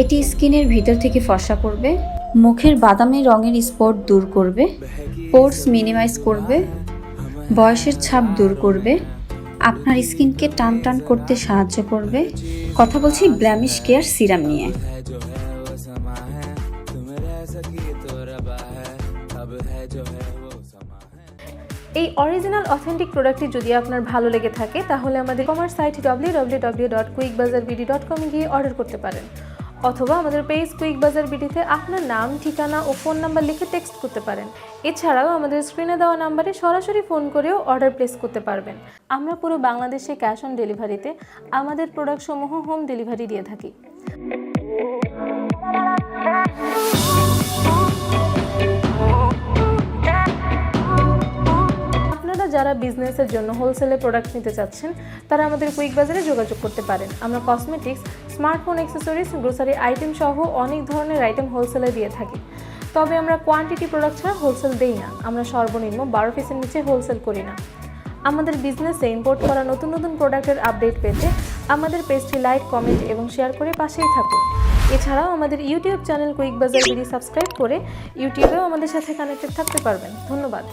এটি স্কিনের ভিতর থেকে ফসা করবে, মুখের বাদামি রঙের স্পট দূর করবে, পোর্স মিনিমাইজ করবে, বয়সের ছাপ দূর করবে, আপনার স্কিনকে টান টান করতে সাহায্য করবে। কথা বলছি ব্ল্যামিশ কেয়ার সিরাম নিয়ে। এই অরিজিনাল, অথেন্টিক প্রোডাক্টটি যদি আপনার ভালো লেগে থাকে, তাহলে আমাদের commerce site W W W dot Quick Bazar BD dot কমে গিয়ে অর্ডার করতে পারেন। অথবা আমাদের পেজ কুইক বাজার বিডিতে আপনার নাম, ঠিকানা ও ফোন নাম্বার লিখে টেক্সট করতে পারেন। এছাড়াও আমাদের স্ক্রিনে দেওয়া নাম্বারে সরাসরি ফোন করেও অর্ডার প্লেস করতে পারবেন। আমরা পুরো বাংলাদেশে ক্যাশ অন ডেলিভারিতে আমাদের প্রোডাক্টসমূহ হোম ডেলিভারি দিয়ে থাকি। যারা বিজনেসের জন্য হোলসেলে প্রোডাক্ট নিতে চাচ্ছেন, তারা আমাদের কুইক বাজারে যোগাযোগ করতে পারেন। আমরা cosmetics smartphone accessories grocery item সহ অনেক ধরনের আইটেম হোলসেলে দিয়ে থাকি। তবে আমরা কোয়ান্টিটি প্রোডাক্ট ছাড়া হোলসেল দেই না। আমরা সর্বনিম্ন বারো পিসের নিচে হোলসেল করি না। আমাদের বিজনেসে ইম্পোর্ট করা নতুন নতুন প্রোডাক্টের আপডেট পেতে আমাদের পেজটি লাইক কমেন্ট এবং শেয়ার করে পাশেই থাকুন। এছাড়াও আমাদের YouTube channel Quick Bazar BD subscribe করে ইউটিউবেও আমাদের সাথে কানেক্টেড থাকতে পারবেন। ধন্যবাদ।